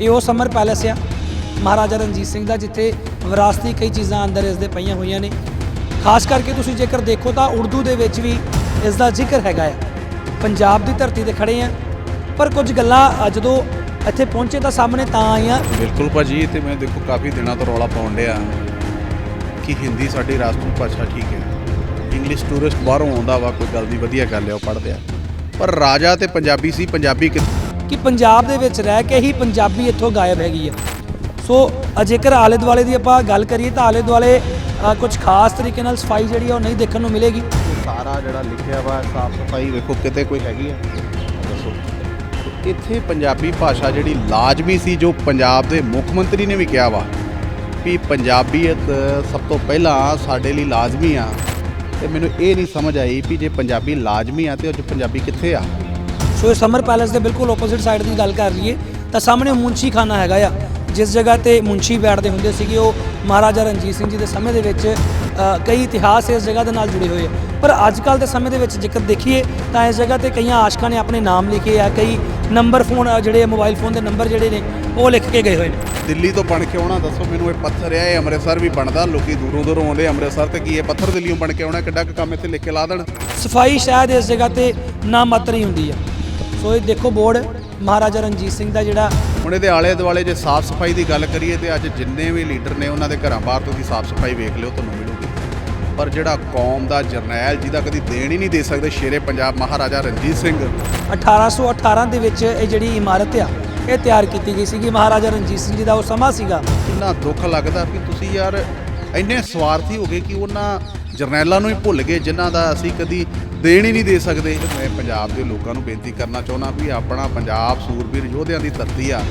ਇਹ ਉਹ summer palace ਆ, ਮਹਾਰਾਜਾ ਰਣਜੀਤ ਸਿੰਘ ਦਾ, ਜਿੱਥੇ ਵਿਰਾਸਤੀ ਕਈ ਚੀਜ਼ਾਂ ਅੰਦਰ ਇਸ ਦੇ ਪਈਆਂ ਹੋਈਆਂ ਨੇ। ਖਾਸ ਕਰਕੇ ਤੁਸੀਂ ਜੇਕਰ ਦੇਖੋ ਤਾਂ ਉਰਦੂ ਦੇ ਵਿੱਚ ਵੀ ਇਸ ਦਾ ਜ਼ਿਕਰ ਹੈਗਾ ਆ। ਪੰਜਾਬ ਦੀ ਧਰਤੀ ਤੇ ਖੜੇ ਆ, ਪਰ ਕੁਝ ਗੱਲਾਂ ਜਦੋਂ ਇੱਥੇ ਪਹੁੰਚੇ ਤਾਂ ਸਾਹਮਣੇ ਤਾਂ ਆਈਆਂ। ਬਿਲਕੁਲ ਭਾਜੀ ਤੇ ਮੈਂ ਦੇਖੋ ਕਾਫੀ ਦਿਨਾਂ ਤੋਂ ਰੌਲਾ ਪਾਉਣ ਡਿਆ ਕਿ ਹਿੰਦੀ ਸਾਡੀ ਰਾਸ਼ਟਰੀ ਭਾਸ਼ਾ ਠੀਕ ਹੈ। ਇੰਗਲਿਸ਼ ਟੂਰਿਸਟ ਬਾਹਰੋਂ ਆਉਂਦਾ ਵਾ, ਕੋਈ ਗੱਲ ਦੀ ਵਧੀਆ ਗੱਲ ਹੈ, ਉਹ ਪੜ੍ਹਦੇ ਆ। ਪਰ ਰਾਜਾ ਤੇ ਪੰਜਾਬੀ ਸੀ, ਪੰਜਾਬੀ ਕਿ ਕਿ ਪੰਜਾਬ ਦੇ ਵਿੱਚ ਰਹਿ ਕੇ ਹੀ ਪੰਜਾਬੀ ਇੱਥੋਂ ਗਾਇਬ ਹੈਗੀ ਆ। ਸੋ ਜੇਕਰ ਆਲੇ ਦੁਆਲੇ ਦੀ ਆਪਾਂ ਗੱਲ ਕਰੀਏ ਤਾਂ ਆਲੇ ਦੁਆਲੇ ਕੁਝ ਖਾਸ ਤਰੀਕੇ ਨਾਲ ਸਫ਼ਾਈ ਜਿਹੜੀ ਆ ਉਹ ਨਹੀਂ ਦੇਖਣ ਨੂੰ ਮਿਲੇਗੀ। ਸਾਰਾ ਜਿਹੜਾ ਲਿਖਿਆ ਵਾ, ਸਾਫ਼ ਸਫ਼ਾਈ ਵੇਖੋ ਕਿਤੇ ਕੋਈ ਹੈਗੀ ਆ। ਦੱਸੋ। ਇੱਥੇ ਪੰਜਾਬੀ ਭਾਸ਼ਾ ਜਿਹੜੀ ਲਾਜ਼ਮੀ ਸੀ, ਜੋ ਪੰਜਾਬ ਦੇ ਮੁੱਖ ਮੰਤਰੀ ਨੇ ਵੀ ਕਿਹਾ ਵਾ, ਵੀ ਪੰਜਾਬੀਅਤ ਸਭ ਤੋਂ ਪਹਿਲਾਂ ਸਾਡੇ ਲਈ ਲਾਜ਼ਮੀ ਆ। ਤੇ ਮੈਨੂੰ ਇਹ ਨਹੀਂ ਸਮਝ ਆਈ ਵੀ ਜੇ ਪੰਜਾਬੀ ਲਾਜ਼ਮੀ ਆ ਤੇ ਉਹ 'ਚ ਪੰਜਾਬੀ ਕਿੱਥੇ ਆ? ਸੋ ਇਹ ਸਮਰ ਪੈਲੇਸ ਦੇ ਬਿਲਕੁਲ ਆਪੋਜ਼ਿਟ ਸਾਈਡ ਦੀ ਗੱਲ ਕਰ ਲਈਏ ਤਾਂ ਸਾਹਮਣੇ ਮੁੰਸ਼ੀ ਖਾਨਾ ਹੈਗਾ ਆ ਜਿਸ ਜਗ੍ਹਾ ਤੇ ਮੁੰਸ਼ੀ ਬੈਠਦੇ ਹੁੰਦੇ ਸੀਗੇ ਉਹ ਮਹਾਰਾਜਾ ਰਣਜੀਤ ਸਿੰਘ ਜੀ ਦੇ ਸਮੇਂ ਦੇ ਵਿੱਚ ਕਈ ਇਤਿਹਾਸ ਇਸ ਜਗ੍ਹਾ ਦੇ ਨਾਲ ਜੁੜੇ ਹੋਏ ਪਰ ਅੱਜ ਕੱਲ ਦੇ ਸਮੇਂ ਦੇ ਵਿੱਚ ਜੇਕਰ ਦੇਖੀਏ ਤਾਂ ਇਸ ਜਗ੍ਹਾ ਤੇ ਕਈਆਂ ਆਸ਼ਕਾਂ ਨੇ ਆਪਣੇ ਨਾਮ ਲਿਖੇ ਆ ਕਈ ਨੰਬਰ ਫੋਨ ਜਿਹੜੇ ਮੋਬਾਈਲ ਫੋਨ ਦੇ ਨੰਬਰ ਜਿਹੜੇ ਨੇ ਉਹ ਲਿਖ ਕੇ ਗਏ ਹੋਏ ਨੇ। ਦਿੱਲੀ ਤੋਂ ਬਣ ਕੇ ਆਉਣਾ ਦੱਸੋ ਮੈਨੂੰ ਇਹ ਪੱਥਰ ਆ ਇਹ ਅੰਮ੍ਰਿਤਸਰ ਵੀ ਬਣਦਾ ਲੋਕੀ ਦੂਰੋਂ ਦੂਰੋਂ ਆਉਂਦੇ ਅੰਮ੍ਰਿਤਸਰ ਤੇ ਕੀ ਇਹ ਪੱਥਰ ਦਿੱਲੀੋਂ ਬਣ ਕੇ ਆਉਣਾ ਕਿੱਡਾ ਕੰਮ ਇੱਥੇ ਲਿਖ ਕੇ ਲਾ ਦੇਣ? ਸਫ਼ਾਈ ਸ਼ਾਇਦ ਇਸ ਜਗ੍ਹਾ ਤੇ ਨਾ ਮਾਤਰ ਹੁੰਦੀ ਆ। ਸੋ ਇਹ ਦੇਖੋ ਬੋਰਡ ਮਹਾਰਾਜਾ ਰਣਜੀਤ ਸਿੰਘ ਦਾ ਜਿਹੜਾ ਹੁਣ ਇਹਦੇ ਆਲੇ ਦੁਆਲੇ ਜੇ ਸਾਫ਼ ਸਫ਼ਾਈ ਦੀ ਗੱਲ ਕਰੀਏ ਤੇ ਅੱਜ ਜਿੰਨੇ ਵੀ ਲੀਡਰ ਨੇ ਉਹਨਾਂ ਦੇ ਘਰਾਂ ਬਾਹਰ ਤੁਸੀਂ ਸਾਫ਼ ਸਫ਼ਾਈ ਵੇਖ ਲਿਓ ਤੁਹਾਨੂੰ ਮਿਲੂਗੀ। ਪਰ ਜਿਹੜਾ ਕੌਮ ਦਾ ਜਰਨੈਲ ਜਿਹਦਾ ਕਦੀ ਦੇਣ ਹੀ ਨਹੀਂ ਦੇ ਸਕਦੇ ਸ਼ੇਰੇ ਪੰਜਾਬ ਮਹਾਰਾਜਾ ਰਣਜੀਤ ਸਿੰਘ। 1818 ਦੇ ਵਿੱਚ ਇਹ ਜਿਹੜੀ ਇਮਾਰਤ ਆ ਇਹ ਤਿਆਰ ਕੀਤੀ ਗਈ ਸੀਗੀ। ਮਹਾਰਾਜਾ ਰਣਜੀਤ ਸਿੰਘ ਜੀ ਦਾ ਉਹ ਸਮਾਂ ਸੀਗਾ। ਕਿੰਨਾ ਦੁੱਖ ਲੱਗਦਾ ਵੀ ਤੁਸੀਂ ਯਾਰ ਇੰਨੇ ਸਵਾਰਥੀ ਹੋ ਗਏ ਕਿ ਉਹਨਾਂ ਜਰਨੈਲਾਂ ਨੂੰ ਹੀ ਭੁੱਲ ਗਏ ਜਿਨ੍ਹਾਂ ਦਾ ਅਸੀਂ ਕਦੀ ਦੇਣ ਹੀ ਨਹੀਂ ਦੇ ਸਕਦੇ। ਮੈਂ ਪੰਜਾਬ ਦੇ ਲੋਕਾਂ ਨੂੰ ਬੇਨਤੀ ਕਰਨਾ ਚਾਹੁੰਦਾ ਵੀ ਆਪਣਾ ਪੰਜਾਬ ਸੂਰਬੀਰ ਯੋਧਿਆਂ ਦੀ ਧਰਤੀ ਆ।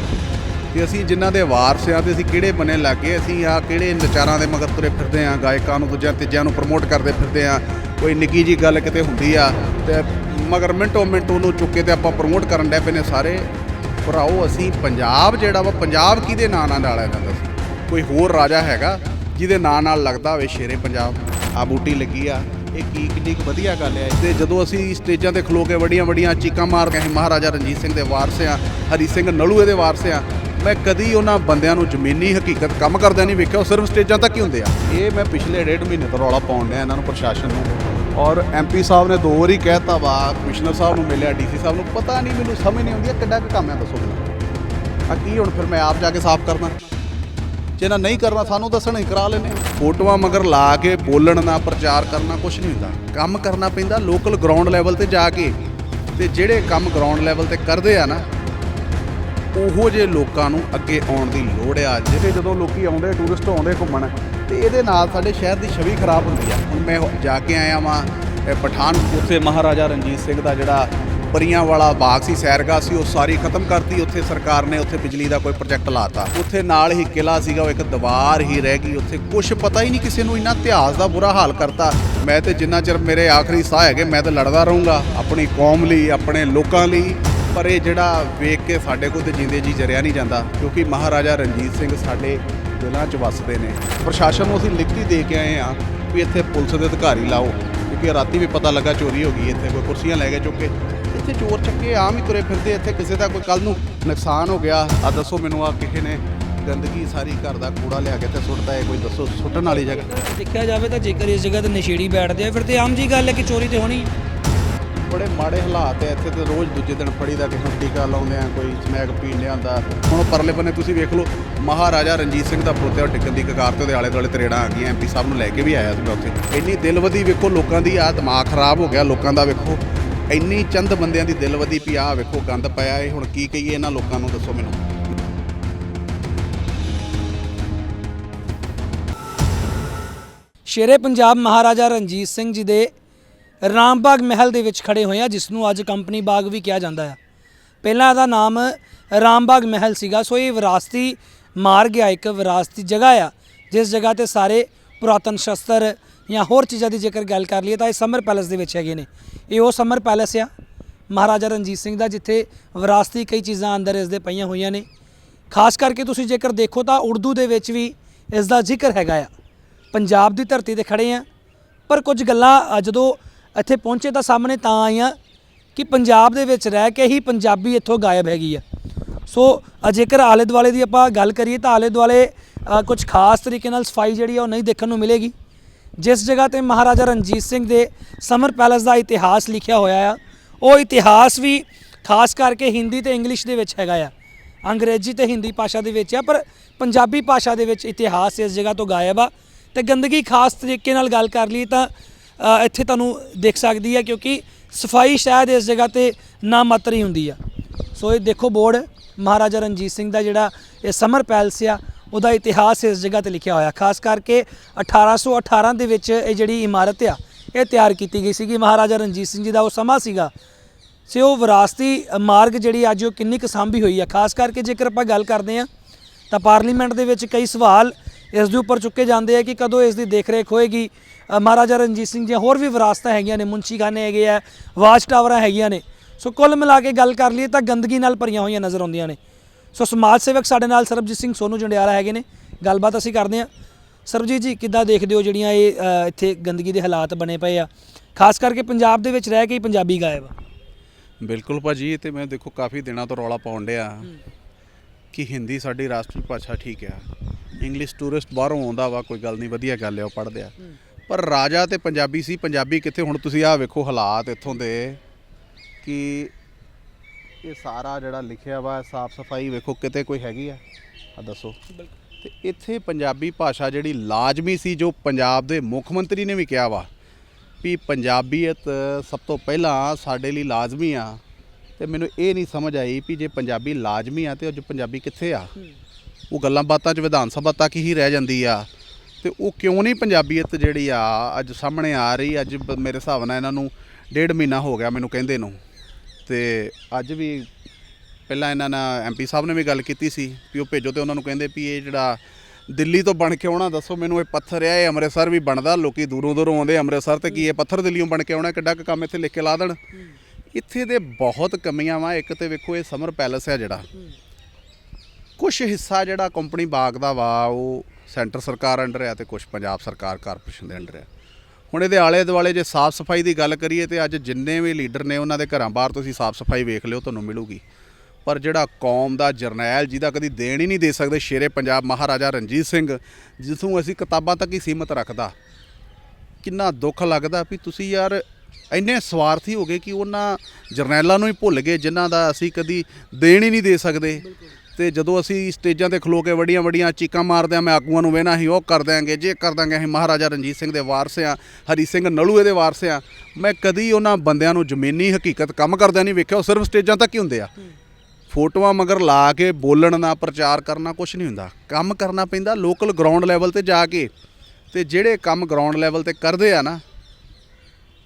ਤੇ ਅਸੀਂ ਜਿਨ੍ਹਾਂ ਦੇ ਵਾਰਸ ਆ ਤੇ ਅਸੀਂ ਕਿਹੜੇ ਬਨੇ ਲੱਗੇ, ਅਸੀਂ ਆ ਕਿਹੜੇ ਨਚਾਰਾਂ ਦੇ ਮਗਰ ਤੁਰੇ ਫਿਰਦੇ ਆ, ਗਾਇਕਾਂ ਨੂੰ ਦੂਜਿਆਂ, ਤੀਜਿਆਂ ਨੂੰ ਪ੍ਰਮੋਟ ਕਰਦੇ ਫਿਰਦੇ ਆ। ਕੋਈ ਨਿੱਕੀ ਜੀ ਗੱਲ ਕਿਤੇ ਹੁੰਦੀ ਆ ਤੇ ਮਗਰ ਮਿੰਟੋ ਮਿੰਟ ਉਹਨੂੰ ਚੁੱਕ ਕੇ ਤੇ ਆਪਾਂ ਪ੍ਰਮੋਟ ਕਰਨ ਡੈ ਪਏ ਨੇ ਸਾਰੇ। ਭਰਾਓ, ਅਸੀਂ ਪੰਜਾਬ ਜਿਹੜਾ ਵਾ, ਪੰਜਾਬ ਕਿਹਦੇ ਨਾਂ ਨਾਲ ਡਾਲਿਆ ਜਾਂਦਾ ਸੀ? ਕੋਈ ਹੋਰ ਰਾਜਾ ਹੈਗਾ ਜਿਹਦੇ ਨਾਂ ਨਾਲ ਲੱਗਦਾ ਹੋਵੇ ਸ਼ੇਰੇ ਪੰਜਾਬ। ਆ ਬੂਟੀ ਲੱਗੀ ਆ। ਇਹ ਕੀ ਕਿੰਨੀ ਕੁ ਵਧੀਆ ਗੱਲ ਹੈ। ਤੇ ਜਦੋਂ ਅਸੀਂ ਸਟੇਜਾਂ ਤੇ ਖਲੋ ਕੇ ਵੱਡੀਆਂ ਵੱਡੀਆਂ ਚੀਕਾਂ ਮਾਰ ਕੇ ਮਹਾਰਾਜਾ ਰਣਜੀਤ ਸਿੰਘ ਦੇ ਵਾਰਸ ਆ ਹਰੀ ਸਿੰਘ ਨਲੂਏ ਦੇ ਵਾਰਸ ਆ ਮੈਂ ਕਦੀ ਉਹਨਾਂ ਬੰਦਿਆਂ ਨੂੰ ਜ਼ਮੀਨੀ ਹਕੀਕਤ ਕੰਮ ਕਰਦਿਆਂ ਨਹੀਂ ਵੇਖਿਆ, ਉਹ ਸਿਰਫ ਸਟੇਜਾਂ ਤੱਕ ਹੀ ਹੁੰਦੇ ਆ। ਇਹ ਮੈਂ ਪਿਛਲੇ ਡੇਢ ਮਹੀਨੇ ਤੋਂ ਰੌਲਾ ਪਾਉਣ ਡਿਆ ਇਹਨਾਂ ਨੂੰ ਪ੍ਰਸ਼ਾਸਨ ਨੂੰ। ਔਰ ਐਮਪੀ ਸਾਹਿਬ ਨੇ ਦੋ ਵਾਰੀ ਕਹਿਤਾ ਵਾ, ਕਮਿਸ਼ਨਰ ਸਾਹਿਬ ਨੂੰ ਮਿਲਿਆ ਡੀਸੀ ਸਾਹਿਬ ਨੂੰ, ਪਤਾ ਨਹੀਂ ਮੈਨੂੰ ਸਮਝ ਨਹੀਂ ਆਉਂਦੀ, ਇਹ ਕਿੱਡਾ ਕੁ ਕੰਮ ਹੈ ਦੱਸੋ ਮੈਨੂੰ। ਆ ਕੀ ਹੁਣ ਫਿਰ ਮੈਂ ਆਪ ਜਾ ਕੇ ਸਾਫ਼ ਕਰਨਾ? ਜੇ ਨਾ ਨਹੀਂ ਕਰਨਾ ਸਾਨੂੰ ਦੱਸਣ ਹੀ ਕਰਾ ਲੈਨੇ ਫੋਟੋਆਂ ਮਗਰ ਲਾ ਕੇ ਬੋਲਣ ਨਾ ਪ੍ਰਚਾਰ ਕਰਨਾ ਕੁਝ ਨਹੀਂ ਹੁੰਦਾ। ਕੰਮ ਕਰਨਾ ਪੈਂਦਾ ਲੋਕਲ ਗਰਾਊਂਡ ਲੈਵਲ ਤੇ ਜਾ ਕੇ। ਤੇ ਜਿਹੜੇ ਕੰਮ ਗਰਾਊਂਡ ਲੈਵਲ ਤੇ ਕਰਦੇ ਆ ਨਾ ਉਹੋ ਜੇ ਲੋਕਾਂ ਨੂੰ ਅੱਗੇ ਆਉਣ ਦੀ ਲੋੜ ਆ। ਜਿਹੜੇ ਜਦੋਂ ਲੋਕੀ ਆਉਂਦੇ ਟੂਰਿਸਟ ਆਉਂਦੇ ਘੁੰਮਣ ਤੇ ਇਹਦੇ ਨਾਲ ਸਾਡੇ ਸ਼ਹਿਰ ਦੀ ਛਵੀ ਖਰਾਬ ਹੁੰਦੀ ਆ। ਹੁਣ ਮੈਂ ਜਾ ਕੇ ਆਇਆ ਵਾਂ ਪਠਾਨਕੋਟ ਉੱਥੇ ਮਹਾਰਾਜਾ ਰਣਜੀਤ ਸਿੰਘ ਦਾ ਜਿਹੜਾ ਪਰੀਆਂ ਵਾਲਾ ਬਾਗ ਸੀ, ਸੈਰਗਾ ਸੀ, ਉਹ ਸਾਰੀ ਖਤਮ ਕਰਤੀ। ਉੱਥੇ ਸਰਕਾਰ ਨੇ ਉੱਥੇ ਬਿਜਲੀ ਦਾ ਕੋਈ ਪ੍ਰੋਜੈਕਟ ਲਾਤਾ। ਉੱਥੇ ਨਾਲ ਹੀ ਕਿਲਾ ਸੀਗਾ, ਉਹ ਇੱਕ ਦੀਵਾਰ ਹੀ ਰਹਿ ਗਈ। ਉੱਥੇ ਕੁਝ ਪਤਾ ਹੀ ਨਹੀਂ ਕਿਸੇ ਨੂੰ ਇੰਨਾ ਇਤਿਹਾਸ ਦਾ ਬੁਰਾ ਹਾਲ ਕਰਤਾ। ਮੈਂ ਤੇ ਜਿੰਨਾ ਚਿਰ ਮੇਰੇ ਆਖਰੀ ਸਾਹ ਹੈਗੇ, ਮੈਂ ਤਾਂ ਲੜਦਾ ਰਹੂੰਗਾ, ਆਪਣੀ ਕੌਮ ਲਈ, ਆਪਣੇ ਲੋਕਾਂ ਲਈ। ਪਰ ਇਹ ਜਿਹੜਾ ਵੇਖ ਕੇ ਸਾਡੇ ਕੋਲ ਤੇ ਜਿੰਦੇ ਜੀ ਜਰਿਆ ਨਹੀਂ ਜਾਂਦਾ, ਕਿਉਂਕਿ ਮਹਾਰਾਜਾ ਰਣਜੀਤ ਸਿੰਘ ਸਾਡੇ ਦਿਲਾਂ 'ਚ ਵੱਸਦੇ ਨੇ। ਪ੍ਰਸ਼ਾਸਨ ਨੂੰ ਅਸੀਂ ਲਿਖਤੀ ਦੇ ਕੇ ਆਏ ਆ ਵੀ ਇੱਥੇ ਪੁਲਿਸ ਦੇ ਅਧਿਕਾਰੀ ਲਾਓ, ਕਿਉਂਕਿ ਰਾਤੀ ਵੀ ਪਤਾ ਲੱਗਾ ਚੋਰੀ ਹੋ ਗਈ, ਇੱਥੇ ਕੋਈ ਕੁਰਸੀਆਂ ਲੈ ਕੇ ਚੁੱਕੇ ਇੱਥੇ ਚੋਰ ਚੱਕੇ ਆਮ ਹੀ ਤੁਰੇ ਫਿਰਦੇ ਇੱਥੇ ਕਿਸੇ ਦਾ ਕੋਈ ਕੱਲ ਨੂੰ ਨੁਕਸਾਨ ਹੋ ਗਿਆ। ਆ ਦੱਸੋ ਮੈਨੂੰ ਆ ਕਿਸੇ ਨੇ ਗੰਦਗੀ ਸਾਰੀ ਘਰ ਦਾ ਕੂੜਾ ਲਿਆ ਕੇ ਤੇ ਸੁੱਟਦਾ ਹੈ ਕੋਈ ਦੱਸੋ ਸੁੱਟਣ ਵਾਲੀ ਜਗ੍ਹਾ? ਦੇਖਿਆ ਜਾਵੇ ਤਾਂ ਜੇਕਰ ਇਸ ਜਗ੍ਹਾ ਤੇ ਨਸ਼ੇੜੀ ਬੈਠਦੇ ਆ ਫਿਰ ਤੇ ਆਮ ਜੀ ਗੱਲ ਹੈ ਕਿ ਚੋਰੀ ਤੇ ਹੋਣੀ। ਬੜੇ ਮਾੜੇ ਹਾਲਾਤ ਹੈ ਇੱਥੇ ਤੇ ਰੋਜ਼ ਦੂਜੇ ਦਿਨ ਫੜੀ ਦਾ ਕਿਸੇ ਨੂੰ ਟੀਕਾ ਲਾਉਂਦੇ ਆ ਕੋਈ ਸਮੈਕ ਪੀਣ ਲਿਆਂਦਾ। ਹੁਣ ਪਰਲੇ ਬੰਨੇ ਤੁਸੀਂ ਵੇਖ ਲਓ ਮਹਾਰਾਜਾ ਰਣਜੀਤ ਸਿੰਘ ਦਾ ਪੋਤੇ ਉਹ ਟਿਕਣ ਦੀ ਕਗਾਰ ਤੇ ਉਹਦੇ ਆਲੇ ਦੁਆਲੇ ਤਰੇੜਾਂ ਆ ਗਈਆਂ ਐਮਪੀ ਸਾਹਿਬ ਨੂੰ ਲੈ ਕੇ ਵੀ ਆਇਆ ਸੀ ਮੈਂ ਉੱਥੇ। ਇੰਨੀ ਦਿਲਵਦੀ ਵੇਖੋ ਲੋਕਾਂ ਦੀ ਆ ਦਿਮਾਗ ਖਰਾਬ ਹੋ ਗਿਆ ਲੋਕਾਂ ਦਾ ਵੇਖੋ। ਇੰਨੀ ਚੰਦ ਬੰਦਿਆਂ ਦੀ ਦਿਲਵਦੀ ਵੀ ਆ ਵੇਖੋ ਗੰਦ ਪਿਆ ਇਹ ਹੁਣ ਕੀ ਕਹੀਏ ਇਹਨਾਂ ਲੋਕਾਂ ਨੂੰ ਦੱਸੋ ਮੈਨੂੰ। ਸ਼ੇਰੇ ਪੰਜਾਬ ਮਹਾਰਾਜਾ ਰਣਜੀਤ ਸਿੰਘ ਜੀ ਦੇ ਰਾਮਬਾਗ ਮਹਿਲ ਦੇ ਵਿੱਚ ਖੜੇ ਹੋਏ ਆ, ਜਿਸ ਨੂੰ ਅੱਜ ਕੰਪਨੀ ਬਾਗ ਵੀ ਕਿਹਾ ਜਾਂਦਾ ਆ। ਪਹਿਲਾਂ ਇਹਦਾ ਨਾਮ ਰਾਮਬਾਗ ਮਹਿਲ ਸੀਗਾ, ਸੋ ਇਹ ਵਿਰਾਸਤੀ ਮਾਰਗ ਆ, ਇੱਕ ਵਿਰਾਸਤੀ ਜਗ੍ਹਾ ਆ, ਜਿਸ ਜਗ੍ਹਾ ਤੇ ਸਾਰੇ ਪੁਰਾਤਨ ਸ਼ਸਤਰ ਜਾਂ ਹੋਰ ਚੀਜ਼ਾਂ ਦੀ ਜੇਕਰ ਗੱਲ ਕਰ ਲਈਏ ਤਾਂ ਇਹ ਸਮਰ ਪੈਲੇਸ ਦੇ ਵਿੱਚ ਹੈਗੇ ਨੇ। ਇਹ ਉਹ ਸਮਰ ਪੈਲੇਸ ਆ, ਮਹਾਰਾਜਾ ਰਣਜੀਤ ਸਿੰਘ ਦਾ, ਜਿੱਥੇ ਵਿਰਾਸਤੀ ਕਈ ਚੀਜ਼ਾਂ ਅੰਦਰ ਇਸ ਦੇ ਪਈਆਂ ਹੋਈਆਂ ਨੇ। ਖਾਸ ਕਰਕੇ ਤੁਸੀਂ ਜੇਕਰ ਦੇਖੋ ਤਾਂ ਉਰਦੂ ਦੇ ਵਿੱਚ ਵੀ ਇਸ ਦਾ ਜ਼ਿਕਰ ਹੈਗਾ ਆ। ਪੰਜਾਬ ਦੀ ਧਰਤੀ ਤੇ ਖੜੇ ਆ। ਪਰ ਕੁਝ ਗੱਲਾਂ ਜਦੋਂ ਇੱਥੇ ਪਹੁੰਚੇ ਤਾਂ ਸਾਹਮਣੇ ਤਾਂ ਆਈਆਂ ਕਿ ਪੰਜਾਬ ਦੇ ਵਿੱਚ ਰਹਿ ਕੇ ਹੀ ਪੰਜਾਬੀ ਇੱਥੋਂ ਗਾਇਬ ਹੈਗੀ ਆ। ਸੋ ਜੇਕਰ ਆਲੇ ਦੁਆਲੇ ਦੀ ਆਪਾਂ ਗੱਲ ਕਰੀਏ ਤਾਂ ਆਲੇ ਦੁਆਲੇ ਕੁਝ ਖਾਸ ਤਰੀਕੇ ਨਾਲ ਸਫ਼ਾਈ ਜਿਹੜੀ ਆ ਉਹ ਨਹੀਂ ਦੇਖਣ ਨੂੰ ਮਿਲੇਗੀ। ਜਿਸ ਜਗ੍ਹਾ ਤੇ ਮਹਾਰਾਜਾ ਰਣਜੀਤ ਸਿੰਘ ਦੇ ਸਮਰ ਪੈਲੇਸ ਦਾ ਇਤਿਹਾਸ ਲਿਖਿਆ ਹੋਇਆ ਆ, ਉਹ ਇਤਿਹਾਸ ਵੀ ਖਾਸ ਕਰਕੇ ਹਿੰਦੀ ਤੇ ਇੰਗਲਿਸ਼ ਦੇ ਵਿੱਚ ਹੈਗਾ ਆ। ਅੰਗਰੇਜ਼ੀ ਤੇ ਹਿੰਦੀ ਭਾਸ਼ਾ ਦੇ ਵਿੱਚ ਆ, ਪਰ ਪੰਜਾਬੀ ਭਾਸ਼ਾ ਦੇ ਵਿੱਚ ਇਤਿਹਾਸ ਇਸ ਜਗ੍ਹਾ ਤੋਂ ਗਾਇਬ ਆ। ਤੇ ਗੰਦਗੀ ਖਾਸ ਤਰੀਕੇ ਨਾਲ ਗੱਲ ਕਰ ਲਈ ਤਾਂ ਇੱਥੇ ਤੁਹਾਨੂੰ ਦੇਖ ਸਕਦੀ ਹੈ ਕਿਉਂਕਿ ਸਫ਼ਾਈ ਸ਼ਾਇਦ ਇਸ ਜਗ੍ਹਾ ਤੇ ਨਾ ਮਾਤਰੀ ਹੁੰਦੀ ਆ। ਸੋ ਇਹ ਦੇਖੋ ਬੋਰਡ ਮਹਾਰਾਜਾ ਰਣਜੀਤ ਸਿੰਘ ਦਾ ਜਿਹੜਾ ਇਹ ਸਮਰ ਪੈਲਸ ਆ ਉਹਦਾ ਇਤਿਹਾਸ ਇਸ ਜਗ੍ਹਾ ਤੇ ਲਿਖਿਆ ਹੋਇਆ। ਖਾਸ ਕਰਕੇ 1818 ਦੇ ਵਿੱਚ ਇਹ ਜਿਹੜੀ ਇਮਾਰਤ ਆ, ਇਹ ਤਿਆਰ ਕੀਤੀ ਗਈ ਸੀਗੀ। ਮਹਾਰਾਜਾ ਰਣਜੀਤ ਸਿੰਘ ਜੀ ਦਾ ਉਹ ਸਮਾਂ ਸੀਗਾ। ਸੇ ਉਹ ਵਿਰਾਸਤੀ ਮਾਰਗ ਜਿਹੜੀ ਅੱਜ ਉਹ ਕਿੰਨੀ ਕੁ ਸਾਂਭੀ ਹੋਈ ਆ। ਖਾਸ ਕਰਕੇ ਜੇਕਰ ਆਪਾਂ ਗੱਲ ਕਰਦੇ ਆ ਤਾਂ ਪਾਰਲੀਮੈਂਟ ਦੇ ਵਿੱਚ ਕਈ ਸਵਾਲ ਇਸ ਦੇ ਉੱਪਰ ਚੁੱਕੇ ਜਾਂਦੇ ਆ ਕਿ ਕਦੋਂ ਇਸ ਦੀ ਦੇਖਰੇਖ ਹੋਏਗੀ। ਮਹਾਰਾਜਾ ਰਣਜੀਤ ਸਿੰਘ ਜੀ ਹੋਰ ਵੀ ਵਿਰਾਸਤਾਂ ਹੈਗੀਆਂ ਨੇ ਮੁੰਸ਼ੀਖਾਨੇ ਹੈਗੇ ਆ, ਵਾਚ ਟਾਵਰਾਂ ਹੈਗੀਆਂ ਨੇ। ਸੋ ਕੁੱਲ ਮਿਲਾ ਕੇ ਗੱਲ ਕਰ ਲਈਏ ਤਾਂ ਗੰਦਗੀ ਨਾਲ ਭਰੀਆਂ ਹੋਈਆਂ ਨਜ਼ਰ ਆਉਂਦੀਆਂ ਨੇ। ਸੋ ਸਮਾਜ ਸੇਵਕ ਸਾਡੇ ਨਾਲ ਸਰਬਜੀਤ ਸਿੰਘ ਸੋਨੂ ਜੰਡਿਆਲਾ ਹੈਗੇ ਨੇ। ਗੱਲਬਾਤ ਅਸੀਂ ਕਰਦੇ ਹਾਂ। ਸਰਬਜੀਤ ਜੀ ਕਿੱਦਾਂ ਦੇਖਦੇ ਹੋ ਜਿਹੜੀਆਂ ਇਹ ਅ, ਇੱਥੇ ਗੰਦਗੀ ਦੇ ਹਾਲਾਤ ਬਣੇ ਪਏ ਆ? ਖਾਸ ਕਰਕੇ ਪੰਜਾਬ ਦੇ ਵਿੱਚ ਰਹਿ ਕੇ ਹੀ ਪੰਜਾਬੀ ਗਾਇਬ ਆ। ਬਿਲਕੁਲ ਭਾਜੀ ਇਹ ਤੇ ਮੈਂ ਦੇਖੋ ਕਾਫੀ ਦਿਨਾਂ ਤੋਂ ਰੌਲਾ ਪਾਉਣ ਡਿਆ। ਕਿ ਹਿੰਦੀ ਸਾਡੀ ਰਾਸ਼ਟਰੀ ਭਾਸ਼ਾ ਠੀਕ ਆ। ਇੰਗਲਿਸ਼ ਟੂਰਿਸਟ ਬਾਹਰੋਂ ਆਉਂਦਾ ਵਾ ਕੋਈ ਗੱਲ ਨਹੀਂ ਵਧੀਆ ਗੱਲ ਆ ਉਹ ਪੜ੍ਹਦੇ ਆ। ਪਰ ਰਾਜਾ ਤੇ ਪੰਜਾਬੀ ਸੀ ਪੰਜਾਬੀ ਕਿੱਥੇ? ਹੁਣ ਤੁਸੀਂ ਆਹ ਵੇਖੋ ਹਾਲਾਤ ਇੱਥੋਂ ਦੇ ਕਿ ਇਹ ਸਾਰਾ ਜਿਹੜਾ ਲਿਖਿਆ ਵਾ ਸਾਫ਼ ਸਫ਼ਾਈ ਵੇਖੋ ਕਿਤੇ ਕੋਈ ਹੈਗੀ ਆ। ਆ ਦੱਸੋ। ਤੇ ਇੱਥੇ ਪੰਜਾਬੀ ਭਾਸ਼ਾ ਜਿਹੜੀ ਲਾਜ਼ਮੀ ਸੀ ਜੋ ਪੰਜਾਬ ਦੇ ਮੁੱਖ ਮੰਤਰੀ ਨੇ ਵੀ ਕਿਹਾ ਵਾ ਵੀ ਪੰਜਾਬੀਅਤ ਸਭ ਤੋਂ ਪਹਿਲਾਂ ਸਾਡੇ ਲਈ ਲਾਜ਼ਮੀ ਆ। ਤੇ ਮੈਨੂੰ ਇਹ ਨਹੀਂ ਸਮਝ ਆਈ ਵੀ ਜੇ ਪੰਜਾਬੀ ਲਾਜ਼ਮੀ ਆ ਤੇ ਅੱਜ ਪੰਜਾਬੀ ਕਿੱਥੇ ਆ? ਉਹ ਗੱਲਾਂ ਬਾਤਾਂ 'ਚ ਵਿਧਾਨ ਸਭਾ ਤੱਕ ਹੀ ਰਹਿ ਜਾਂਦੀ ਆ। ਤੇ ਉਹ ਕਿਉਂ ਨਹੀਂ ਪੰਜਾਬੀਅਤ ਜਿਹੜੀ ਆ ਅੱਜ ਸਾਹਮਣੇ ਆ ਰਹੀ ਅੱਜ ਮੇਰੇ ਹਿਸਾਬ ਨਾਲ ਇਹਨਾਂ ਨੂੰ ਡੇਢ ਮਹੀਨਾ ਹੋ ਗਿਆ ਮੈਨੂੰ ਕਹਿੰਦੇ ਨੂੰ। ਤੇ ਅੱਜ ਵੀ ਪਹਿਲਾਂ ਇਹਨਾਂ ਨਾਲ ਐਮਪੀ ਸਾਹਿਬ ਨੇ ਵੀ ਗੱਲ ਕੀਤੀ ਸੀ ਵੀ ਉਹ ਭੇਜੋ ਤੇ ਉਹਨਾਂ ਨੂੰ ਕਹਿੰਦੇ ਵੀ ਇਹ ਜਿਹੜਾ ਦਿੱਲੀ ਤੋਂ ਬਣ ਕੇ ਆਉਣਾ, ਦੱਸੋ ਮੈਨੂੰ ਇਹ ਪੱਥਰ ਆ ਇਹ ਅੰਮ੍ਰਿਤਸਰ ਵੀ ਬਣਦਾ, ਲੋਕੀ ਦੂਰੋਂ ਦੂਰੋਂ ਆਉਂਦੇ ਅੰਮ੍ਰਿਤਸਰ ਤੇ ਕੀ ਇਹ ਪੱਥਰ ਦਿੱਲੀੋਂ ਬਣ ਕੇ ਆਉਣਾ, ਕਿੱਡਾ ਕੁ ਕੰਮ ਇੱਥੇ ਲਿਖ ਕੇ ਲਾ ਦੇਣ। ਇੱਥੇ ਦੇ ਬਹੁਤ ਕਮੀਆਂ ਵਾ, ਇੱਕ ਤੇ ਵੇਖੋ ਇਹ ਸਮਰ ਪੈਲੇਸ ਆ ਜਿਹੜਾ। ਕੁਝ ਹਿੱਸਾ ਜਿਹੜਾ ਕੰਪਨੀ ਬਾਗ ਦਾ ਵਾ, ਉਹ ਸੈਂਟਰ ਸਰਕਾਰ ਅੰਡਰ ਆ ਤੇ ਕੁਝ ਪੰਜਾਬ ਸਰਕਾਰ ਕਾਰਪੋਰੇਸ਼ਨ ਦੇ ਅੰਡਰ ਆ। ਹੁਣ ਇਹਦੇ ਆਲੇ ਦੁਆਲੇ ਜੇ ਸਾਫ਼ ਸਫ਼ਾਈ ਦੀ ਗੱਲ ਕਰੀਏ ਤੇ ਅੱਜ ਜਿੰਨੇ ਵੀ ਲੀਡਰ ਨੇ ਉਹਨਾਂ ਦੇ ਘਰਾਂ ਬਾਹਰ ਤੁਸੀਂ ਸਾਫ਼ ਸਫ਼ਾਈ ਵੇਖ ਲਿਓ, ਤੁਹਾਨੂੰ ਮਿਲੂਗੀ। ਪਰ ਜਿਹੜਾ ਕੌਮ ਦਾ ਜਰਨੈਲ ਜਿਹਦਾ ਕਦੀ ਦੇਣ ਹੀ ਨਹੀਂ ਦੇ ਸਕਦੇ ਸ਼ੇਰੇ ਪੰਜਾਬ ਮਹਾਰਾਜਾ ਰਣਜੀਤ ਸਿੰਘ ਜਿਸ ਨੂੰ ਅਸੀਂ ਕਿਤਾਬਾਂ ਤੱਕ ਹੀ ਸੀਮਤ ਰੱਖਦਾ। ਕਿੰਨਾ ਦੁੱਖ ਲੱਗਦਾ ਵੀ ਤੁਸੀਂ ਯਾਰ ਇੰਨੇ ਸਵਾਰਥੀ ਹੋ ਗਏ ਕਿ ਉਹਨਾਂ ਜਰਨੈਲਾਂ ਨੂੰ ਹੀ ਭੁੱਲ ਗਏ ਜਿਨ੍ਹਾਂ ਦਾ ਅਸੀਂ ਕਦੀ ਦੇਣ ਹੀ ਨਹੀਂ ਦੇ ਸਕਦੇ। ਤੇ ਜਦੋਂ ਅਸੀਂ ਸਟੇਜਾਂ ਤੇ ਖਲੋ ਕੇ ਵੱਡੀਆਂ ਵੱਡੀਆਂ ਚੀਕਾਂ ਮਾਰਦੇ ਆ ਮੈਂ ਆਗੂਆਂ ਨੂੰ ਵੇਣਾ ਹੀ, ਉਹ ਕਰ ਦਿਆਂਗੇ। ਜੇ ਕਰ ਦਾਂਗੇ ਅਸੀਂ ਮਹਾਰਾਜਾ ਰਣਜੀਤ ਸਿੰਘ ਦੇ ਵਾਰਸ ਆ ਹਰੀ ਸਿੰਘ ਨਲੂਏ ਦੇ ਵਾਰਸ ਆ ਮੈਂ ਕਦੀ ਉਹਨਾਂ ਬੰਦਿਆਂ ਨੂੰ ਜ਼ਮੀਨੀ ਹਕੀਕਤ ਕੰਮ ਕਰਦਿਆਂ ਨਹੀਂ ਵੇਖਿਆ, ਉਹ ਸਿਰਫ ਸਟੇਜਾਂ ਤੱਕ ਹੀ ਹੁੰਦੇ ਆ। ਫੋਟੋਆਂ ਮਗਰ ਲਾ ਕੇ ਬੋਲਣ ਦਾ ਪ੍ਰਚਾਰ ਕਰਨਾ ਕੁਝ ਨਹੀਂ ਹੁੰਦਾ। ਕੰਮ ਕਰਨਾ ਪੈਂਦਾ ਲੋਕਲ ਗਰਾਊਂਡ ਲੈਵਲ ਤੇ ਜਾ ਕੇ। ਤੇ ਜਿਹੜੇ ਕੰਮ ਗਰਾਊਂਡ ਲੈਵਲ ਤੇ ਕਰਦੇ ਆ ਨਾ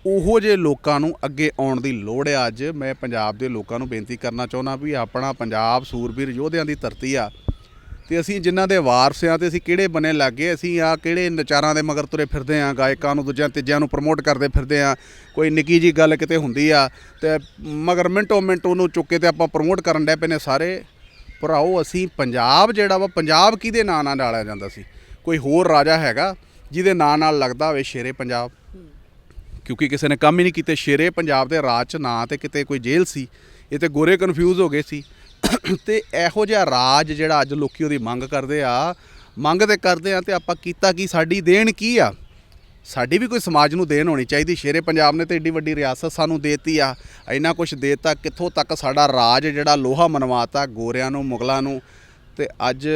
ਉਹੋ ਜੇ ਲੋਕਾਂ ਨੂੰ ਅੱਗੇ ਆਉਣ ਦੀ ਲੋੜ ਹੈ ਅੱਜ। ਮੈਂ ਪੰਜਾਬ ਦੇ ਲੋਕਾਂ ਨੂੰ ਬੇਨਤੀ ਕਰਨਾ ਚਾਹੁੰਦਾ ਵੀ ਆਪਣਾ ਪੰਜਾਬ ਸੂਰਬੀਰ ਯੋਧਿਆਂ ਦੀ ਧਰਤੀ ਆ। ਤੇ ਅਸੀਂ ਜਿਨ੍ਹਾਂ ਦੇ ਵਾਰਸ ਆ ਤੇ ਅਸੀਂ ਕਿਹੜੇ ਬਨੇ ਲੱਗੇ, ਅਸੀਂ ਆ ਕਿਹੜੇ ਨਚਾਰਾਂ ਦੇ ਮਗਰ ਤੁਰੇ ਫਿਰਦੇ ਆ, ਗਾਇਕਾਂ ਨੂੰ ਦੂਜਿਆਂ ਤੀਜਿਆਂ ਨੂੰ ਪ੍ਰਮੋਟ ਕਰਦੇ ਫਿਰਦੇ ਆ। ਕੋਈ ਨਿੱਕੀ ਜੀ ਗੱਲ ਕਿਤੇ ਹੁੰਦੀ ਆ ਤੇ ਮਗਰ ਮਿੰਟੋ ਮਿੰਟ ਉਹਨੂੰ ਚੁੱਕ ਕੇ ਤੇ ਆਪਾਂ ਪ੍ਰਮੋਟ ਕਰਨ ਡੈ ਪਏ ਨੇ ਸਾਰੇ। ਭਰਾਓ, ਅਸੀਂ ਪੰਜਾਬ ਜਿਹੜਾ ਵਾ, ਪੰਜਾਬ ਕਿਹਦੇ ਨਾਂ ਨਾਲ ਡਾਲਿਆ ਜਾਂਦਾ ਸੀ? ਕੋਈ ਹੋਰ ਰਾਜਾ ਹੈਗਾ ਜਿਹਦੇ ਨਾਂ ਨਾਲ ਲੱਗਦਾ ਹੋਵੇ ਸ਼ੇਰੇ ਪੰਜਾਬ। ਕਿਉਂਕਿ ਕਿਸੇ ਨੇ ਕੰਮ ਹੀ ਨਹੀਂ ਕੀਤੇ, ਸ਼ੇਰੇ ਪੰਜਾਬ ਦੇ ਰਾਜ ਚ ਨਾ ਤੇ ਕਿਤੇ ਕੋਈ ਜੇਲ੍ਹ ਸੀ, ਇਹ ਤੇ ਗੋਰੇ ਕਨਫਿਊਜ਼ ਹੋ ਗਏ ਸੀ। ਤੇ ਇਹੋ ਜਿਹਾ ਰਾਜ ਜਿਹੜਾ ਅੱਜ ਲੋਕੀ ਉਹਦੀ ਮੰਗ ਕਰਦੇ ਆ, ਮੰਗ ਤੇ ਕਰਦੇ ਆ ਤੇ ਆਪਾਂ ਕੀਤਾ ਕੀ, ਸਾਡੀ ਦੇਣ ਕੀ ਆ? ਸਾਡੀ ਵੀ ਕੋਈ ਸਮਾਜ ਨੂੰ ਦੇਣ ਹੋਣੀ ਚਾਹੀਦੀ, ਸ਼ੇਰੇ ਪੰਜਾਬ ਨੇ ਤੇ ਏਡੀ ਵੱਡੀ ਰਿਆਸਤ ਸਾਨੂੰ ਦੇਤੀ ਆ, ਇੰਨਾ ਕੁਝ ਦੇਤਾ, ਕਿੱਥੋਂ ਤੱਕ ਸਾਡਾ ਰਾਜ ਜਿਹੜਾ ਲੋਹਾ ਮਨਵਾਤਾ, ਗੋਰਿਆਂ ਨੂੰ, ਮੁਗਲਾਂ ਨੂੰ, ਤੇ ਅੱਜ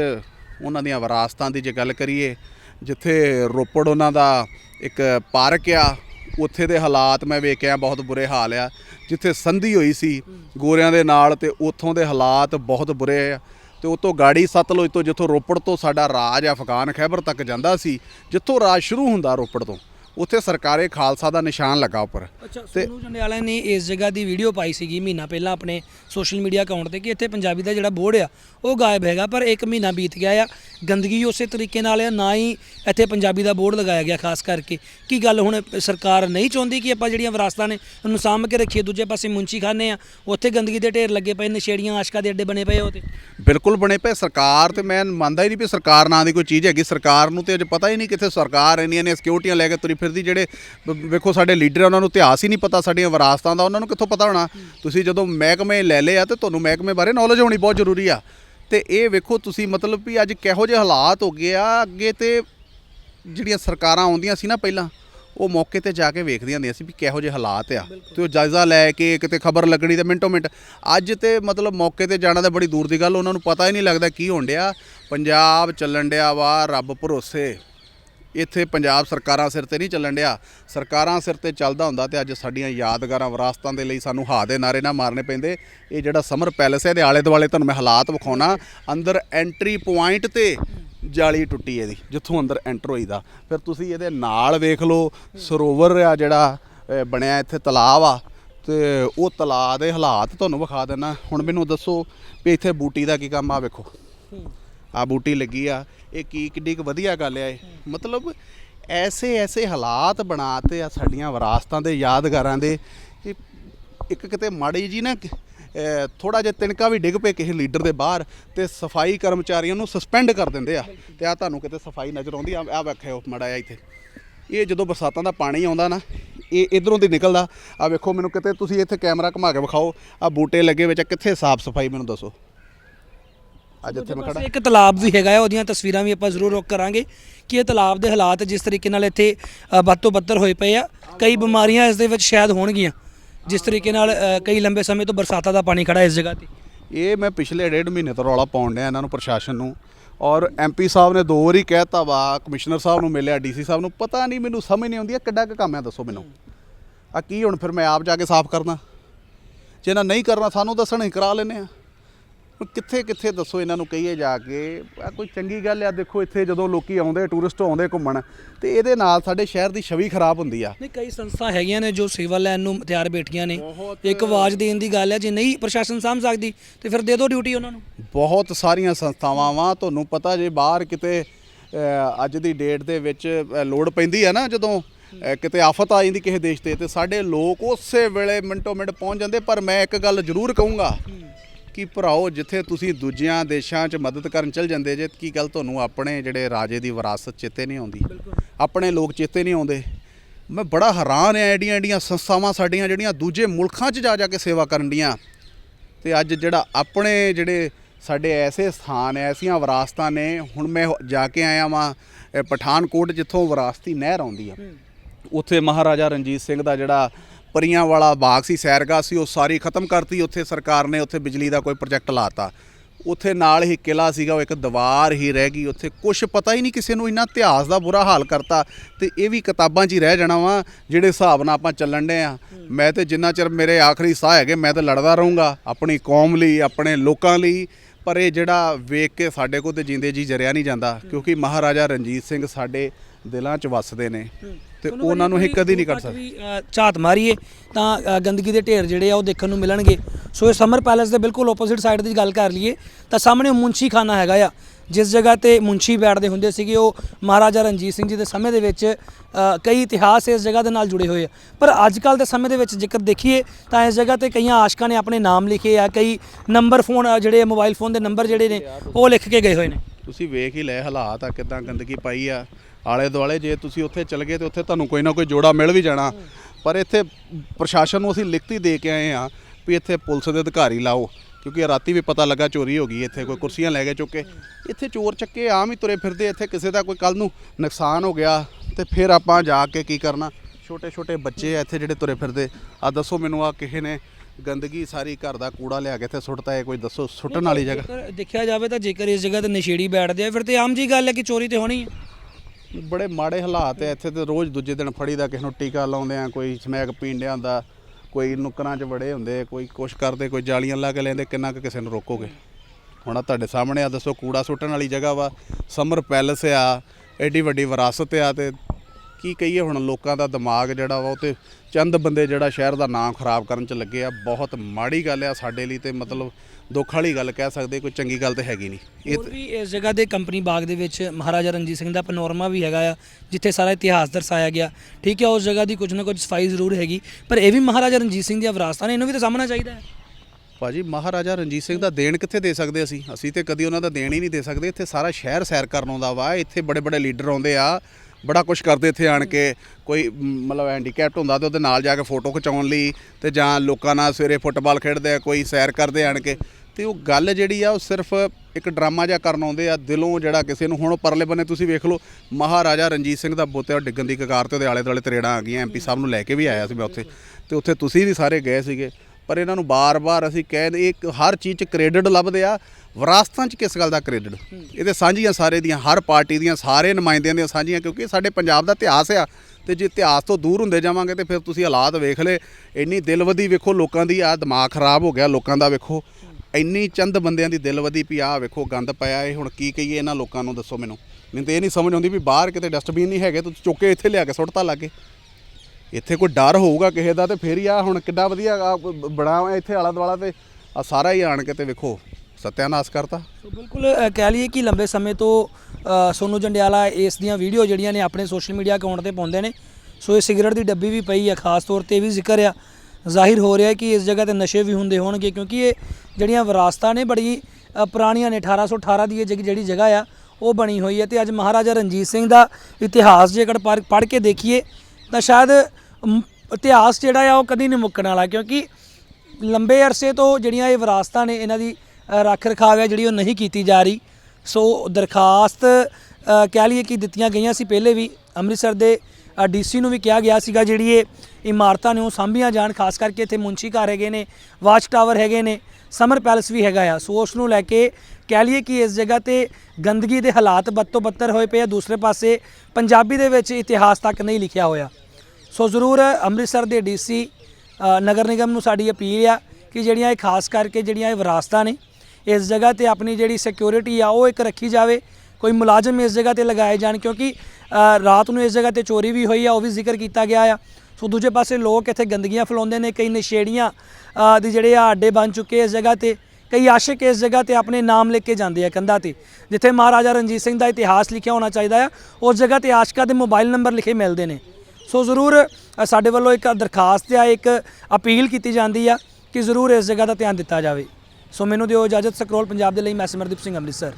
ਉਹਨਾਂ ਦੀਆਂ ਵਿਰਾਸਤਾਂ ਦੀ ਜੇ ਗੱਲ ਕਰੀਏ, ਜਿੱਥੇ ਰੋਪੜ ਉਹਨਾਂ ਦਾ ਇੱਕ ਪਾਰਕ ਆ ਉੱਥੇ ਦੇ ਹਾਲਾਤ ਮੈਂ ਵੇਖਿਆ, ਬਹੁਤ ਬੁਰੇ ਹਾਲ ਆ। ਜਿੱਥੇ ਸੰਧੀ ਹੋਈ ਸੀ ਗੋਰਿਆਂ ਦੇ ਨਾਲ ਤੇ ਉੱਥੋਂ ਦੇ ਹਾਲਾਤ ਬਹੁਤ ਬੁਰੇ ਆ। ਤੇ ਉਤੋਂ ਗਾੜੀ ਸਤਲੁਜ ਤੋਂ ਜਿੱਥੋਂ ਰੋਪੜ ਤੋਂ ਸਾਡਾ ਰਾਜ ਅਫਗਾਨ ਖੈਬਰ ਤੱਕ ਜਾਂਦਾ ਸੀ, ਜਿੱਥੋਂ ਰਾਜ ਸ਼ੁਰੂ ਹੁੰਦਾ ਰੋਪੜ ਤੋਂ। ਉੱਥੇ ਸਰਕਾਰੇ ਖਾਲਸਾ ਦਾ ਨਿਸ਼ਾਨ ਲੱਗਾ ਉੱਪਰ। ਅੱਛਾ ਸੋਨੂ ਜੰਡਿਆਲਾ ਨੇ ਇਸ ਜਗ੍ਹਾ ਦੀ ਵੀਡੀਓ ਪਾਈ ਸੀਗੀ ਮਹੀਨਾ ਪਹਿਲਾਂ ਆਪਣੇ ਸੋਸ਼ਲ ਮੀਡੀਆ ਅਕਾਊਂਟ ਤੇ ਕਿ ਇੱਥੇ ਪੰਜਾਬੀ ਦਾ ਜਿਹੜਾ ਬੋਰਡ ਆ ਉਹ ਗਾਇਬ ਹੈਗਾ ਪਰ ਇੱਕ ਮਹੀਨਾ ਬੀਤ ਗਿਆ ਆ। ਗੰਦਗੀ ਉਸੇ ਤਰੀਕੇ ਨਾਲ ਆ ਨਾ ਹੀ ਇੱਥੇ ਪੰਜਾਬੀ ਦਾ ਬੋਰਡ ਲਗਾਇਆ ਗਿਆ ਖਾਸ ਕਰਕੇ। ਕੀ ਗੱਲ ਹੁਣ ਸਰਕਾਰ ਨਹੀਂ ਚਾਹੁੰਦੀ ਕਿ ਆਪਾਂ ਜਿਹੜੀਆਂ ਵਿਰਾਸਤਾਂ ਨੇ ਉਹਨੂੰ ਸਾਂਭ ਕੇ ਰੱਖੀਏ ਦੂਜੇ ਪਾਸੇ ਮੁੰਚੀ ਖਾਨੇ ਆ ਉੱਥੇ ਗੰਦਗੀ ਦੇ ਢੇਰ ਲੱਗੇ ਪਏ ਨਸ਼ੇੜੀਆਂ ਆਸ਼ਕਾ ਦੇ ਅੱਡੇ ਬਣੇ ਪਏ ਉਹ ਤੇ ਬਿਲਕੁਲ ਬਣੇ ਪਏ ਸਰਕਾਰ ਤੇ ਮੈਂ ਮੰਨਦਾ ਹੀ ਨਹੀਂ ਵੀ ਸਰਕਾਰ ਨਾਂ ਦੀ ਕੋਈ ਚੀਜ਼ ਹੈਗੀ ਸਰਕਾਰ ਨੂੰ ਤੇ ਅਜੇ ਪਤਾ ਹੀ ਨਹੀਂ ਕਿੱਥੇ ਸਰਕਾਰ ਇੰਨੀਆਂ ਨੇ ਸਿਕਿਉਰਟੀਆਂ ਲੈ ਕੇ ਤੁਰੀ ਫਿਰਦੀ ਜਿਹੜੇ ਵੇਖੋ ਸਾਡੇ ਲੀਡਰ ਉਹਨਾਂ ਨੂੰ ਇਤਿਹਾਸ ਹੀ ਨਹੀਂ ਪਤਾ ਸਾਡੀਆਂ ਵਿਰਾਸਤਾਂ ਦਾ ਉਹਨਾਂ ਨੂੰ ਕਿੱਥੋਂ ਪਤਾ ਹੋਣਾ? ਤੁਸੀਂ ਜਦੋਂ ਮਹਿਕਮੇ ਲੈ ਲਏ ਆ ਤੇ ਤੁਹਾਨੂੰ ਮਹਿਕਮੇ ਬਾਰੇ ਨੌਲੇਜ ਹੋਣੀ ਬਹੁਤ ਜ਼ਰੂਰੀ ਆ। ਤੇ ਇਹ ਵੇਖੋ ਤੁਸੀਂ ਮਤਲਬ ਵੀ ਅੱਜ ਕਿਹੋ ਜਿਹੇ ਹਾਲਾਤ ਹੋ ਗਏ ਆ ਅੱਗੇ ਤੇ ਜਿਹੜੀਆਂ ਸਰਕਾਰਾਂ ਆਉਂਦੀਆਂ ਸੀ ਨਾ ਪਹਿਲਾਂ ਉਹ ਮੌਕੇ ਤੇ ਜਾ ਕੇ ਵੇਖਦੀਆਂ ਹੁੰਦੀਆਂ ਸੀ ਵੀ ਕਿਹੋ ਜਿਹੇ ਹਾਲਾਤ ਆ। ਤੇ ਉਹ ਜਾਇਜ਼ਾ ਲੈ ਕੇ ਕਿਤੇ ਖਬਰ ਲੱਗਣੀ ਤੇ ਮਿੰਟੋ ਮਿੰਟ ਅੱਜ ਤੇ ਮਤਲਬ ਮੌਕੇ ਤੇ ਜਾਣਾ ਤਾਂ ਬੜੀ ਦੂਰ ਦੀ ਗੱਲ ਉਹਨਾਂ ਨੂੰ ਪਤਾ ਹੀ ਨਹੀਂ ਲੱਗਦਾ ਕੀ ਹੋਣ ਡਿਆ। ਪੰਜਾਬ ਚੱਲਣ ਡਿਆ ਵਾ ਰੱਬ ਭਰੋਸੇ। ਇੱਥੇ ਪੰਜਾਬ ਸਰਕਾਰਾਂ ਸਿਰ ਤੇ ਨਹੀਂ ਚੱਲਣ ਡਿਆ। ਸਰਕਾਰਾਂ ਸਿਰ ਤੇ ਚੱਲਦਾ ਹੁੰਦਾ ਤੇ ਅੱਜ ਸਾਡੀਆਂ ਯਾਦਗਾਰਾਂ ਵਿਰਾਸਤਾਂ ਦੇ ਲਈ ਸਾਨੂੰ ਹਾ ਦੇ ਨਾਰੇ ਨਾ ਮਾਰਨੇ ਪੈਂਦੇ। ਇਹ ਜਿਹੜਾ ਸਮਰ ਪੈਲੇਸ ਹੈ ਇਹਦੇ ਆਲੇ ਦੁਆਲੇ ਤੁਹਾਨੂੰ ਮੈਂ ਹਾਲਾਤ ਵਿਖਾਉਣਾ। ਅੰਦਰ ਐਂਟਰੀ ਪੁਆਇੰਟ ਤੇ ਜਾਲੀ ਟੁੱਟੀ ਇਹਦੀ ਜਿੱਥੋਂ ਅੰਦਰ ਐਂਟਰ ਹੋਈਦਾ। ਫਿਰ ਤੁਸੀਂ ਇਹਦੇ ਨਾਲ ਵੇਖ ਲਓ ਸਰੋਵਰ ਆ ਜਿਹੜਾ ਬਣਿਆ ਇੱਥੇ ਤਲਾਬ ਆ। ਤੇ ਉਹ ਤਲਾਬ ਦੇ ਹਾਲਾਤ ਤੁਹਾਨੂੰ ਵਿਖਾ ਦੇਣਾ ਹੁਣ ਮੈਨੂੰ ਦੱਸੋ ਵੀ ਇੱਥੇ ਬੂਟੀ ਦਾ ਕੀ ਕੰਮ ਆ ਵੇਖੋ। ਆ ਬੂਟੀ ਲੱਗੀ ਆ। ਇਹ ਕੀ, ਕਿੱਡੀ ਕੁ ਵਧੀਆ ਗੱਲ ਆ ਇਹ। ਮਤਲਬ ਐਸੇ ਐਸੇ ਹਾਲਾਤ ਬਣਾਤੇ ਆ ਸਾਡੀਆਂ ਵਿਰਾਸਤਾਂ ਦੇ ਯਾਦਗਾਰਾਂ ਦੇ। ਇਹ ਇੱਕ ਕਿਤੇ ਮਾੜੀ ਜੀ ਨਾ ਥੋੜਾ ਜਿਹਾ ਤਿਣਕਾ ਵੀ ਡਿੱਗ ਪਏ ਕਿਸੇ ਲੀਡਰ ਦੇ ਬਾਹਰ ਤੇ ਸਫ਼ਾਈ ਕਰਮਚਾਰੀਆਂ ਨੂੰ ਸਸਪੈਂਡ ਕਰ ਦਿੰਦੇ ਆ। ਤੇ ਆ ਤੁਹਾਨੂੰ ਕਿਤੇ ਸਫ਼ਾਈ ਨਜ਼ਰ ਆਉਂਦੀ ਆ ਆ ਵੇਖਿਓ ਮਾੜਾ ਆ ਇੱਥੇ। ਇਹ ਜਦੋਂ ਬਰਸਾਤਾਂ ਦਾ ਪਾਣੀ ਆਉਂਦਾ ਨਾ, ਇਹ ਇਧਰੋਂ ਦੀ ਨਿਕਲਦਾ। ਆ ਵੇਖੋ ਮੈਨੂੰ ਕਿਤੇ ਤੁਸੀਂ ਇੱਥੇ ਕੈਮਰਾ ਘੁਮਾ ਕੇ ਵਿਖਾਓ। ਆ ਬੂਟੇ ਲੱਗੇ ਵਿੱਚ ਕਿੱਥੇ ਸਾਫ਼ ਸਫ਼ਾਈ ਮੈਨੂੰ ਦੱਸੋ। ਅੱਜ ਇੱਥੇ ਮੈਂ ਖੜਾ ਇੱਕ ਤਲਾਬ ਵੀ ਹੈਗਾ ਆ ਉਹਦੀਆਂ ਤਸਵੀਰਾਂ ਵੀ ਆਪਾਂ ਜ਼ਰੂਰ ਰੋਕ ਕਰਾਂਗੇ ਕਿ ਇਹ ਤਲਾਬ ਦੇ ਹਾਲਾਤ ਜਿਸ ਤਰੀਕੇ ਨਾਲ ਇੱਥੇ ਅ, ਵੱਧ ਤੋਂ ਬੱਤਰ ਹੋਏ ਪਏ ਆ। ਕਈ ਬਿਮਾਰੀਆਂ ਇਸ ਦੇ ਵਿੱਚ ਸ਼ਾਇਦ ਹੋਣਗੀਆਂ। ਜਿਸ ਤਰੀਕੇ ਨਾਲ ਅ, ਕਈ ਲੰਬੇ ਸਮੇਂ ਤੋਂ ਬਰਸਾਤਾਂ ਦਾ ਪਾਣੀ ਖੜਾ ਇਸ ਜਗ੍ਹਾ ਤੇ। ਇਹ ਮੈਂ ਪਿਛਲੇ ਡੇਢ ਮਹੀਨੇ ਤੋਂ ਰੌਲਾ ਪਾਉਣ ਡਿਆ ਇਹਨਾਂ ਨੂੰ ਪ੍ਰਸ਼ਾਸਨ ਨੂੰ। ਔਰ ਐਮਪੀ ਸਾਹਿਬ ਨੇ ਦੋ ਵਾਰੀ ਕਹਿਤਾ ਵਾ ਕਮਿਸ਼ਨਰ ਸਾਹਿਬ ਨੂੰ ਮਿਲਿਆ ਡੀਸੀ ਸਾਹਿਬ ਨੂੰ ਪਤਾ ਨਹੀਂ ਮੈਨੂੰ ਸਮਝ ਨਹੀਂ ਆਉਂਦੀ ਆ ਕਿੱਡਾ ਕੁ ਕੰਮ ਹੈ ਦੱਸੋ ਮੈਨੂੰ। ਆ ਕੀ ਹੁਣ ਫਿਰ ਮੈਂ ਆਪ ਜਾ ਕੇ ਸਾਫ਼ ਕਰਨਾ? ਜੇ ਨਾ ਨਹੀਂ ਕਰਨਾ ਸਾਨੂੰ ਦੱਸਣ ਹੀ ਕਰਾ ਲੈਨੇ ਆ ਹੁਣ ਕਿੱਥੇ ਕਿੱਥੇ ਦੱਸੋ ਇਹਨਾਂ ਨੂੰ ਕਹੀਏ ਜਾ ਕੇ? ਆ ਕੋਈ ਚੰਗੀ ਗੱਲ ਆ ਦੇਖੋ ਇੱਥੇ ਜਦੋਂ ਲੋਕੀ ਆਉਂਦੇ ਟੂਰਿਸਟ ਆਉਂਦੇ ਘੁੰਮਣ ਤੇ ਇਹਦੇ ਨਾਲ ਸਾਡੇ ਸ਼ਹਿਰ ਦੀ ਛਵੀ ਖਰਾਬ ਹੁੰਦੀ ਆ। ਨਹੀਂ ਕਈ ਸੰਸਥਾ ਹੈਗੀਆਂ ਨੇ ਜੋ ਸੇਵਾ ਲੈਣ ਨੂੰ ਤਿਆਰ ਬੈਠੀਆਂ ਨੇ। ਇੱਕ ਆਵਾਜ਼ ਦੇਣ ਦੀ ਗੱਲ ਹੈ ਜੇ ਨਹੀਂ ਪ੍ਰਸ਼ਾਸਨ ਸਾਂਭ ਸਕਦੀ ਤੇ ਫਿਰ ਦੇ ਦਿਓ ਡਿਊਟੀ ਉਹਨਾਂ ਨੂੰ। ਬਹੁਤ ਸਾਰੀਆਂ ਸੰਸਥਾਵਾਂ ਵਾ ਤੁਹਾਨੂੰ ਪਤਾ ਜੇ ਬਾਹਰ ਕਿਤੇ ਅੱਜ ਦੀ ਡੇਟ ਦੇ ਵਿੱਚ ਲੋੜ ਪੈਂਦੀ ਆ ਨਾ ਜਦੋਂ ਕਿਤੇ ਆਫਤ ਆ ਜਾਂਦੀ ਕਿਸੇ ਦੇਸ਼ ਤੇ ਤੇ ਸਾਡੇ ਲੋਕ ਉਸੇ ਵੇਲੇ ਮਿੰਟੋ ਮਿੰਟ ਪਹੁੰਚ ਜਾਂਦੇ ਪਰ ਮੈਂ ਇੱਕ ਗੱਲ ਜ਼ਰੂਰ ਕਹੂੰਗਾ ਕਿ ਭਰਾਓ ਜਿੱਥੇ ਤੁਸੀਂ ਦੂਜਿਆਂ ਦੇਸ਼ਾਂ 'ਚ ਮਦਦ ਕਰਨ ਚਲ ਜਾਂਦੇ ਜੇ ਕੀ ਗੱਲ ਤੁਹਾਨੂੰ ਆਪਣੇ ਜਿਹੜੇ ਰਾਜੇ ਦੀ ਵਿਰਾਸਤ ਚੇਤੇ ਨਹੀਂ ਆਉਂਦੀ? ਆਪਣੇ ਲੋਕ ਚੇਤੇ ਨਹੀਂ ਆਉਂਦੇ। ਮੈਂ ਬੜਾ ਹੈਰਾਨ ਆ ਐਡੀਆਂ ਐਡੀਆਂ ਸੰਸਥਾਵਾਂ ਸਾਡੀਆਂ ਜਿਹੜੀਆਂ ਦੂਜੇ ਮੁਲਕਾਂ 'ਚ ਜਾ ਜਾ ਕੇ ਸੇਵਾ ਕਰਨ ਡੀਆਂ। ਤੇ ਅੱਜ ਜਿਹੜਾ ਆਪਣੇ ਜਿਹੜੇ ਸਾਡੇ ਐਸੇ ਸਥਾਨ ਐਸੀਆਂ ਵਿਰਾਸਤਾਂ ਨੇ ਹੁਣ ਮੈਂ ਜਾ ਕੇ ਆਇਆ ਵਾਂ ਪਠਾਨਕੋਟ ਜਿੱਥੋਂ ਵਿਰਾਸਤੀ ਨਹਿਰ ਆਉਂਦੀ ਆ। ਉੱਥੇ ਮਹਾਰਾਜਾ ਰਣਜੀਤ ਸਿੰਘ ਦਾ ਜਿਹੜਾ ਪਰੀਆਂ ਵਾਲਾ ਬਾਗ ਸੀ, ਸੈਰਗਾ ਸੀ, ਉਹ ਸਾਰੀ ਖਤਮ ਕਰਤੀ। ਉੱਥੇ ਸਰਕਾਰ ਨੇ ਉੱਥੇ ਬਿਜਲੀ ਦਾ ਕੋਈ ਪ੍ਰੋਜੈਕਟ ਲਾਤਾ। ਉੱਥੇ ਨਾਲ ਹੀ ਕਿਲਾ ਸੀਗਾ, ਉਹ ਇੱਕ ਦੀਵਾਰ ਹੀ ਰਹਿ ਗਈ। ਉੱਥੇ ਕੁਝ ਪਤਾ ਹੀ ਨਹੀਂ ਕਿਸੇ ਨੂੰ ਇੰਨਾ ਇਤਿਹਾਸ ਦਾ ਬੁਰਾ ਹਾਲ ਕਰਤਾ। ਤੇ ਇਹ ਵੀ ਕਿਤਾਬਾਂ 'ਚ ਹੀ ਰਹਿ ਜਾਣਾ ਵਾ, ਜਿਹੜੇ ਹਿਸਾਬ ਨਾਲ ਆਪਾਂ ਚੱਲਣ ਡੇ ਆ। ਮੈਂ ਤੇ ਜਿੰਨਾ ਚਿਰ ਮੇਰੇ ਆਖਰੀ ਸਾਹ ਹੈਗੇ, ਮੈਂ ਤਾਂ ਲੜਦਾ ਰਹੂੰਗਾ, ਆਪਣੀ ਕੌਮ ਲਈ, ਆਪਣੇ ਲੋਕਾਂ ਲਈ। ਪਰ ਇਹ ਜਿਹੜਾ ਵੇਖ ਕੇ ਸਾਡੇ ਕੋਲ ਤੇ ਜਿੰਦੇ ਜੀ ਜਰਿਆ ਨਹੀਂ ਜਾਂਦਾ, ਕਿਉਂਕਿ ਮਹਾਰਾਜਾ ਰਣਜੀਤ ਸਿੰਘ ਸਾਡੇ ਦਿਲਾਂ 'ਚ ਵੱਸਦੇ ਨੇ। ਤੇ ਉਹਨਾਂ ਨੂੰ ਅਸੀਂ ਕਦੀ ਨਹੀਂ ਕੱਢ ਸਕਦੇ। ਵੀ ਅ, ਝਾਤ ਮਾਰੀਏ ਤਾਂ ਅ, ਗੰਦਗੀ ਦੇ ਢੇਰ ਜਿਹੜੇ ਆ ਉਹ ਦੇਖਣ ਨੂੰ ਮਿਲਣਗੇ। ਸੋ ਇਹ ਸਮਰ ਪੈਲੇਸ ਦੇ ਬਿਲਕੁਲ ਆਪੋਜ਼ਿਟ ਸਾਈਡ ਦੀ ਗੱਲ ਕਰ ਲਈਏ ਤਾਂ ਸਾਹਮਣੇ ਮੁੰਸ਼ੀ ਖਾਨਾ ਹੈਗਾ ਆ ਜਿਸ ਜਗ੍ਹਾ ਤੇ ਮੁੰਸ਼ੀ ਬੈਠਦੇ ਹੁੰਦੇ ਸੀਗੇ ਉਹ ਮਹਾਰਾਜਾ ਰਣਜੀਤ ਸਿੰਘ ਜੀ ਦੇ ਸਮੇਂ ਦੇ ਵਿੱਚ ਅ, ਕਈ ਇਤਿਹਾਸ ਇਸ ਜਗ੍ਹਾ ਦੇ ਨਾਲ ਜੁੜੇ ਹੋਏ ਆ। ਪਰ ਅੱਜ ਕੱਲ ਦੇ ਸਮੇਂ ਦੇ ਵਿੱਚ ਜੇਕਰ ਦੇਖੀਏ ਤਾਂ ਇਸ ਜਗ੍ਹਾ ਤੇ ਕਈਆਂ ਆਸ਼ਕਾਂ ਨੇ ਆਪਣੇ ਨਾਮ ਲਿਖੇ ਆ ਕਈ ਨੰਬਰ ਫੋਨ ਅ, ਜਿਹੜੇ ਮੋਬਾਈਲ ਫੋਨ ਦੇ ਨੰਬਰ ਜਿਹੜੇ ਨੇ ਉਹ ਲਿਖ ਕੇ ਗਏ ਹੋਏ ਨੇ। ਤੁਸੀਂ ਵੇਖ ਹੀ ਲੈ ਹਾਲਾਤ ਆ ਕਿਦਾਂ ਗੰਦਗੀ ਪਾਈ ਆ। ਆਲੇ ਦੁਆਲੇ ਜੇ ਤੁਸੀਂ ਉੱਥੇ ਚਲ ਗਏ ਤੇ ਉੱਥੇ ਤੁਹਾਨੂੰ ਕੋਈ ਨਾ ਕੋਈ ਜੋੜਾ ਮਿਲ ਵੀ ਜਾਣਾ। ਪਰ ਇੱਥੇ ਪ੍ਰਸ਼ਾਸਨ ਨੂੰ ਅਸੀਂ ਲਿਖਤੀ ਦੇ ਕੇ ਆਏ ਆ ਵੀ ਇੱਥੇ ਪੁਲਿਸ ਦੇ ਅਧਿਕਾਰੀ ਲਾਓ ਕਿਉਂਕਿ ਰਾਤੀ ਵੀ ਪਤਾ ਲੱਗਾ ਚੋਰੀ ਹੋ ਗਈ ਇੱਥੇ ਕੋਈ ਕੁਰਸੀਆਂ ਲੈ ਗਏ ਚੁੱਕ ਇੱਥੇ ਚੋਰ ਚੱਕੇ ਆਮ ਹੀ ਤੁਰੇ ਫਿਰਦੇ ਇੱਥੇ ਕਿਸੇ ਦਾ ਕੋਈ ਕੱਲ ਨੂੰ ਨੁਕਸਾਨ ਹੋ ਗਿਆ ਤੇ ਫਿਰ ਆਪਾਂ ਜਾ ਕੇ ਕੀ ਕਰਨਾ? ਛੋਟੇ ਛੋਟੇ ਬੱਚੇ ਆ ਇੱਥੇ ਜਿਹੜੇ ਤੁਰੇ ਫਿਰਦੇ। ਆ ਦੱਸੋ ਮੈਨੂੰ ਆ ਕਿਸੇ ਨੇ ਗੰਦਗੀ ਸਾਰੀ ਘਰ ਦਾ ਕੂੜਾ ਲਿਆ ਕੇ ਇੱਥੇ ਸੁੱਟਤਾ ਹੈ ਕੋਈ ਦੱਸੋ ਸੁੱਟਣ ਵਾਲੀ ਜਗ੍ਹਾ? ਦੇਖਿਆ ਜਾਵੇ ਤਾਂ ਜੇਕਰ ਇਸ ਜਗ੍ਹਾ ਤੇ ਨਸ਼ੇੜੀ ਬੈਠਦੇ ਆ ਫਿਰ ਤੇ ਆਮ ਜੀ ਗੱਲ ਹੈ ਕਿ ਚੋਰੀ ਤੇ ਹੋਣੀ ਹੈ। ਬੜੇ ਮਾੜੇ ਹਾਲਾਤ ਐ ਇੱਥੇ ਤੇ ਰੋਜ਼ ਦੂਜੇ ਦਿਨ ਫੜੀਦਾ ਕਿਸੇ ਨੂੰ ਟੀਕਾ ਲਾਉਂਦੇ ਆ, ਕੋਈ ਸਮੈਕ ਪੀਣ ਹੁੰਦਾ ਕੋਈ ਨੁੱਕਰਾਂ 'ਚ ਵੜੇ ਹੁੰਦੇ, ਕੋਈ ਕੁਛ ਕਰਦੇ, ਕੋਈ ਜਾਲੀਆਂ ਲਾ ਕੇ ਲੈਂਦੇ, ਕਿੰਨਾ ਕੁ ਕਿਸੇ ਨੂੰ ਰੋਕੋਗੇ? ਹੁਣ ਆਹ ਤੁਹਾਡੇ ਸਾਹਮਣੇ ਆ, ਦੱਸੋ ਕੂੜਾ ਸੁੱਟਣ ਵਾਲੀ ਜਗ੍ਹਾ ਵਾ, ਸਮਰ ਪੈਲਸ ਆ, ਐਡੀ ਵੱਡੀ ਵਿਰਾਸਤ ਆ ਤੇ ਕੀ ਕਹੀਏ ਹੁਣ ਲੋਕਾਂ ਦਾ ਦਿਮਾਗ ਜਿਹੜਾ ਵਾ ਉਹ ਤੇ ਚੰਦ ਬੰਦੇ ਜਿਹੜਾ ਸ਼ਹਿਰ ਦਾ ਨਾਮ ਖਰਾਬ ਕਰਨ 'ਚ ਲੱਗੇ ਆ, ਬਹੁਤ ਮਾੜੀ ਗੱਲ ਆ ਸਾਡੇ ਲਈ ਤੇ ਮਤਲਬ ਦੁੱਖ ਵਾਲੀ ਗੱਲ ਕਹਿ ਸਕਦੇ ਕੋਈ ਚੰਗੀ ਗੱਲ ਤੇ ਹੈਗੀ ਨਹੀਂ। ਇਹ ਹੋਰ ਵੀ ਇਸ ਜਗ੍ਹਾ ਦੇ ਕੰਪਨੀ ਬਾਗ ਦੇ ਵਿੱਚ ਮਹਾਰਾਜਾ ਰਣਜੀਤ ਸਿੰਘ ਦਾ ਪਨੋਰਮਾ ਵੀ ਹੈਗਾ ਆ ਜਿੱਥੇ ਸਾਰਾ ਇਤਿਹਾਸ ਦਰਸਾਇਆ ਗਿਆ। ਠੀਕ ਹੈ ਉਸ ਜਗ੍ਹਾ ਦੀ ਕੁਝ ਨਾ ਕੁਝ ਸਫ਼ਾਈ ਜ਼ਰੂਰ ਹੈਗੀ ਪਰ ਇਹ ਵੀ ਮਹਾਰਾਜਾ ਰਣਜੀਤ ਸਿੰਘ ਦੀਆਂ ਵਿਰਾਸਤਾਂ ਨੇ ਇਹਨੂੰ ਵੀ ਤਾਂ ਸਾਹਮਣਾ ਚਾਹੀਦਾ ਹੈ। ਭਾਜੀ ਮਹਾਰਾਜਾ ਰਣਜੀਤ ਸਿੰਘ ਦਾ ਦੇਣ ਕਿੱਥੇ ਦੇ ਸਕਦੇ ਅਸੀਂ? ਅਸੀਂ ਤੇ ਕਦੀ ਉਹਨਾਂ ਦਾ ਦੇਣ ਹੀ ਨਹੀਂ ਦੇ ਸਕਦੇ। ਇੱਥੇ ਸਾਰਾ ਸ਼ਹਿਰ ਸੈਰ ਕਰਨ ਆਉਂਦਾ ਵਾ ਇੱਥੇ ਬੜੇ ਬੜੇ ਲੀਡਰ ਆਉਂਦੇ ਆ। ਬੜਾ ਕੁਝ ਕਰਦੇ ਇੱਥੇ ਆਣ ਕੇ, ਕੋਈ ਮਤਲਬ ਹੈਂਡੀਕੈਪਟ ਹੁੰਦਾ ਤੇ ਉਹਦੇ ਨਾਲ ਜਾ ਕੇ ਫੋਟੋ ਖਿਚਾਉਣ ਲਈ ਤੇ ਜਾਂ ਲੋਕਾਂ ਨਾਲ ਸਵੇਰੇ ਫੁੱਟਬਾਲ ਖੇਡਦੇ ਆ, ਕੋਈ ਸੈਰ ਕਰਦੇ ਆਣ ਕੇ। ਤੇ ਉਹ ਗੱਲ ਜਿਹੜੀ ਆ, ਉਹ ਸਿਰਫ ਇੱਕ ਡਰਾਮਾ ਜਿਹਾ ਕਰਨ ਆਉਂਦੇ ਆ, ਦਿਲੋਂ ਜਿਹੜਾ ਕਿਸੇ ਨੂੰ, ਹੁਣ ਪਰਲੇ ਬੰਨੇ ਤੁਸੀਂ ਵੇਖ ਲਓ, ਮਹਾਰਾਜਾ ਰਣਜੀਤ ਸਿੰਘ ਦਾ ਬੁੱਤ ਆ ਉਹ ਡਿੱਗਣ ਦੀ ਕਗਾਰ ਤੇ ਉਹਦੇ ਆਲੇ ਦੁਆਲੇ ਤਰੇੜਾਂ ਆ ਗਈਆਂ ਐਮਪੀ ਸਾਹਿਬ ਨੂੰ ਲੈ ਕੇ ਵੀ ਆਇਆ ਸੀ ਮੈਂ ਉੱਥੇ। ਤੇ ਉੱਥੇ ਤੁਸੀਂ ਵੀ ਸਾਰੇ ਗਏ ਸੀਗੇ। ਪਰ ਇਹਨਾਂ ਨੂੰ ਬਾਰ-ਬਾਰ ਅਸੀਂ ਕਹਿ ਇੱਕ ਹਰ ਚੀਜ਼ 'ਚ ਕ੍ਰੈਡਿਟ ਲੱਭਦੇ ਆ। ਵਿਰਾਸਤਾਂ 'ਚ ਕਿਸ ਗੱਲ ਦਾ ਕ੍ਰੈਡਿਟ ਇਹਦੇ ਸਾਂਝੀਆਂ ਸਾਰੇ ਦੀਆਂ ਹਰ ਪਾਰਟੀ ਦੀਆਂ ਸਾਰੇ ਨੁਮਾਇੰਦਿਆਂ ਦੀਆਂ ਸਾਂਝੀਆਂ ਕਿਉਂਕਿ ਇਹ ਸਾਡੇ ਪੰਜਾਬ ਦਾ ਇਤਿਹਾਸ ਆ। ਤੇ ਜੇ ਇਤਿਹਾਸ ਤੋਂ ਦੂਰ ਹੁੰਦੇ ਜਾਵਾਂਗੇ ਤੇ ਫਿਰ ਤੁਸੀਂ ਹਾਲਾਤ ਵੇਖ ਲਏ। ਇੰਨੀ ਦਿਲਵਦੀ ਵੇਖੋ ਲੋਕਾਂ ਦੀ ਆ ਦਿਮਾਗ ਖਰਾਬ ਹੋ ਗਿਆ ਲੋਕਾਂ ਦਾ ਵੇਖੋ। ਇੰਨੀ ਚੰਦ ਬੰਦਿਆਂ ਦੀ ਦਿਲਵਦੀ ਵੀ ਆਹ ਵੇਖੋ ਗੰਦ ਪਿਆ ਇਹ ਹੁਣ ਕੀ ਕਹੀਏ ਇਹਨਾਂ ਲੋਕਾਂ ਨੂੰ ਦੱਸੋ ਮੈਨੂੰ। ਮੈਨੂੰ ਤੇ ਇਹ ਨਹੀਂ ਸਮਝ ਆਉਂਦੀ ਵੀ ਬਾਹਰ ਕਿਤੇ ਡਸਟਬਿਨ ਨਹੀਂ ਹੈਗੇ ਤੁਸੀਂ ਚੁੱਕ ਕੇ ਇੱਥੇ ਲਿਆ ਕੇ ਸੁੱਟਤਾ ਲਾਗੇ ਇੱਥੇ ਕੋਈ ਡਰ ਹੋਊਗਾ ਕਿਸੇ ਦਾ ਤੇ ਫੇਰ ਹੀ ਆ ਹੁਣ ਕਿੱਡਾ ਵਧੀਆ ਆਹ ਬਣਾ ਇੱਥੇ ਆਲਾ ਦੁਆਲਾ ਤੇ ਆ ਸਾਰਾ ਹੀ ਆਣ ਕੇ ਤੇ ਵੇਖੋ ਸਤਿਆਨਾਸ਼ ਕਰਤਾ। ਸੋ ਬਿਲਕੁਲ ਕਹਿ ਲਈਏ ਕਿ ਲੰਬੇ ਸਮੇਂ ਤੋਂ ਅ, ਸੋਨੂ ਜੰਡਿਆਲਾ ਇਸ ਦੀਆਂ ਵੀਡੀਓ ਜਿਹੜੀਆਂ ਨੇ ਆਪਣੇ ਸੋਸ਼ਲ ਮੀਡੀਆ ਅਕਾਊਂਟ ਤੇ ਪਾਉਂਦੇ ਨੇ ਸੋ ਇਹ ਸਿਗਰਟ ਦੀ ਡੱਬੀ ਵੀ ਪਈ ਆ ਖਾਸ ਤੌਰ ਤੇ ਇਹ ਵੀ ਜ਼ਿਕਰ ਆ। ਜ਼ਾਹਿਰ ਹੋ ਰਿਹਾ ਕਿ ਇਸ ਜਗ੍ਹਾ ਤੇ ਨਸ਼ੇ ਵੀ ਹੁੰਦੇ ਹੋਣਗੇ ਕਿਉਂਕਿ ਇਹ ਜਿਹੜੀਆਂ ਵਿਰਾਸਤਾਂ ਨੇ ਬੜੀ ਪੁਰਾਣੀਆਂ ਨੇ 1818 ਦੀ ਇਹ ਜਿਹੜੀ ਜਗ੍ਹਾ ਆ ਉਹ ਬਣੀ ਹੋਈ ਹੈ ਤੇ ਅੱਜ ਮਹਾਰਾਜਾ ਰਣਜੀਤ ਸਿੰਘ ਦਾ ਇਤਿਹਾਸ ਜੇਕਰ ਪੜ੍ਹ ਕੇ ਦੇਖੀਏ ਤਾਂ ਸ਼ਾਇਦ ਇਤਿਹਾਸ ਜਿਹੜਾ ਆ ਉਹ ਕਦੀ ਨਹੀਂ ਮੁੱਕਣ ਵਾਲਾ, ਕਿਉਂਕਿ ਲੰਬੇ ਅਰਸੇ ਤੋਂ ਜਿਹੜੀਆਂ ਇਹ ਵਿਰਾਸਤਾਂ ਨੇ, ਇਹਨਾਂ ਦੀ ਰੱਖ ਰਖਾਵ ਹੈ ਜਿਹੜੀ ਉਹ ਨਹੀਂ ਕੀਤੀ ਜਾ ਰਹੀ। ਸੋ ਦਰਖਾਸਤ ਕਹਿ ਲਈਏ ਕਿ ਦਿੱਤੀਆਂ ਗਈਆਂ ਸੀ ਪਹਿਲੇ ਵੀ, ਅੰਮ੍ਰਿਤਸਰ ਦੇ ਡੀਸੀ ਨੂੰ ਵੀ ਕਿਹਾ ਗਿਆ ਸੀਗਾ, ਜਿਹੜੀ ਇਹ ਇਮਾਰਤਾਂ ਨੇ ਉਹ ਸਾਂਭੀਆਂ ਜਾਣ, ਖਾਸ ਕਰਕੇ ਇੱਥੇ ਮੁੰਸ਼ੀ ਘਰ ਹੈਗੇ ਨੇ, ਵਾਚ ਟਾਵਰ ਹੈਗੇ ਨੇ, ਸਮਰ ਪੈਲਸ ਵੀ ਹੈਗਾ ਆ। ਸੋ ਉਸ ਨੂੰ ਲੈ ਕੇ ਕਹਿ ਲਈਏ ਕਿ ਇਸ ਜਗ੍ਹਾ ਤੇ ਗੰਦਗੀ ਦੇ ਹਾਲਾਤ ਬਦ ਤੋਂ ਬੱਤਰ ਹੋਏ ਪਏ ਆ, ਦੂਸਰੇ ਪਾਸੇ ਪੰਜਾਬੀ ਦੇ ਵਿੱਚ ਇਤਿਹਾਸ ਤੱਕ ਨਹੀਂ ਲਿਖਿਆ ਹੋਇਆ। ਸੋ ਜ਼ਰੂਰ ਅੰਮ੍ਰਿਤਸਰ ਦੇ ਡੀਸੀ ਨਗਰ ਨਿਗਮ ਨੂੰ ਸਾਡੀ ਅਪੀਲ ਆ ਕਿ ਜਿਹੜੀਆਂ ਇਹ ਖਾਸ ਕਰਕੇ ਜਿਹੜੀਆਂ ਇਹ ਵਿਰਾਸਤਾਂ ਨੇ ਇਸ ਜਗ੍ਹਾ ਤੇ ਆਪਣੀ ਜਿਹੜੀ ਸਿਕਿਉਰਿਟੀ ਆ ਉਹ ਇੱਕ ਰੱਖੀ ਜਾਵੇ ਕੋਈ ਮੁਲਾਜ਼ਮ ਇਸ ਜਗ੍ਹਾ ਤੇ ਲਗਾਏ ਜਾਣ ਕਿਉਂਕਿ ਰਾਤ ਨੂੰ ਇਸ ਜਗ੍ਹਾ ਤੇ ਚੋਰੀ ਵੀ ਹੋਈ ਆ ਉਹ ਵੀ ਜ਼ਿਕਰ ਕੀਤਾ ਗਿਆ ਆ। ਸੋ ਦੂਜੇ ਪਾਸੇ ਲੋਕ ਇੱਥੇ ਗੰਦਗੀਆਂ ਫੈਲਾਉਂਦੇ ਨੇ ਕਈ ਨਸ਼ੇੜੀਆਂ ਅ, ਦੀ ਜਿਹੜੇ ਆ ਅੱਡੇ ਬਣ ਚੁੱਕੇ ਇਸ ਜਗ੍ਹਾ ਤੇ ਕਈ ਆਸ਼ਿਕ ਇਸ ਜਗ੍ਹਾ ਤੇ ਆਪਣੇ ਨਾਮ ਲਿਖ ਕੇ ਜਾਂਦੇ ਆ ਕੰਧਾਂ ਤੇ। ਜਿੱਥੇ ਮਹਾਰਾਜਾ ਰਣਜੀਤ ਸਿੰਘ ਦਾ ਇਤਿਹਾਸ ਲਿਖਿਆ ਹੋਣਾ ਚਾਹੀਦਾ ਆ ਉਸ ਜਗ੍ਹਾ ਤੇ ਆਸ਼ਿਕਾਂ ਦੇ ਮੋਬਾਈਲ ਨੰਬਰ ਲਿਖੇ ਮਿਲਦੇ ਨੇ। ਸੋ ਜ਼ਰੂਰ ਸਾਡੇ ਵੱਲੋਂ ਇੱਕ ਦਰਖਾਸਤ ਆ ਇੱਕ ਅਪੀਲ ਕੀਤੀ ਜਾਂਦੀ ਆ ਕਿ ਜ਼ਰੂਰ ਇਸ ਜਗ੍ਹਾ ਦਾ ਧਿਆਨ ਦਿੱਤਾ ਜਾਵੇ। ਸੋ ਮੈਨੂੰ ਦਿਓ ਇਜਾਜ਼ਤ, ਸਕਰੋਲ ਪੰਜਾਬ ਦੇ ਲਈ, ਮੈਂ ਸਿਮਰਦੀਪ ਸਿੰਘ ਅੰਮ੍ਰਿਤਸਰ।